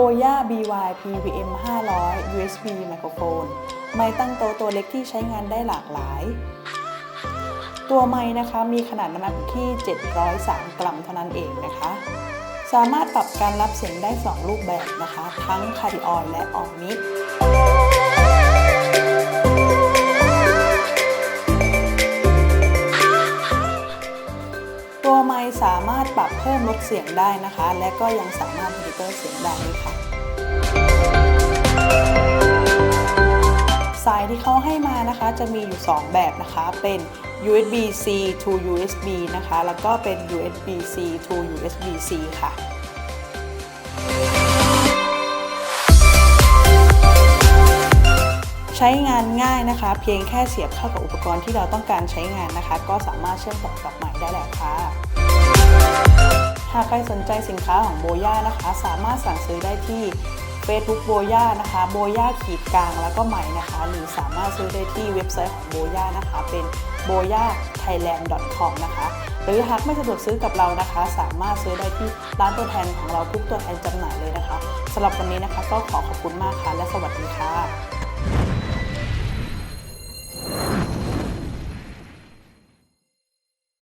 Boya BY PVM 500 USB ไมโครโฟน ไม้ตั้งโตะตัวเล็กที่ใช้งานได้หลากหลาย ตัวไม้นะคะมีขนาดน้ำหนักที่ 703 กรัมเท่านั้นเองนะคะ สามารถปรับการรับเสียงได้ 2 รูปแบบนะคะ ทั้งคาร์ดิออนและออกมิก ตัวไมค์สามารถปรับเพิ่มลดเสียงได้นะคะ และก็ยังสามารถมอนิเตอร์เสียงได้ด้วยค่ะ สายที่เขาให้มานะคะจะมีอยู่ 2 แบบนะคะเป็น USB C to USB นะคะ แล้วก็เป็น USB C to USB C ค่ะใช้งานง่ายนะคะ เพียงแค่เสียบเข้ากับอุปกรณ์ที่เราต้องการใช้งานนะคะ ก็สามารถเชื่อมต่อกับใหม่ได้แล้วค่ะากใครสนใจสินค้าของโบย่านะคะ สามารถสั่งซื้อได้ที่ Facebook โบย่านะคะโบย่าขีดกลางแล้วก็ใหม่นะคะ หรือสามารถซื้อได้ที่เว็บไซต์ของโบย่านะคะ เป็น b o y a t h a i l a n d c o m นะคะ หรือหากไม่สะดวกซื้อกับเรานะคะ สามารถซื้อได้ที่ร้านตัวแทนของเราทุกตัวแทนจำหน่ายเลยนะคะสำหรับวันนี้นะคะก็ขอขอบคุณมากค่ะและสวัสดีค่ะ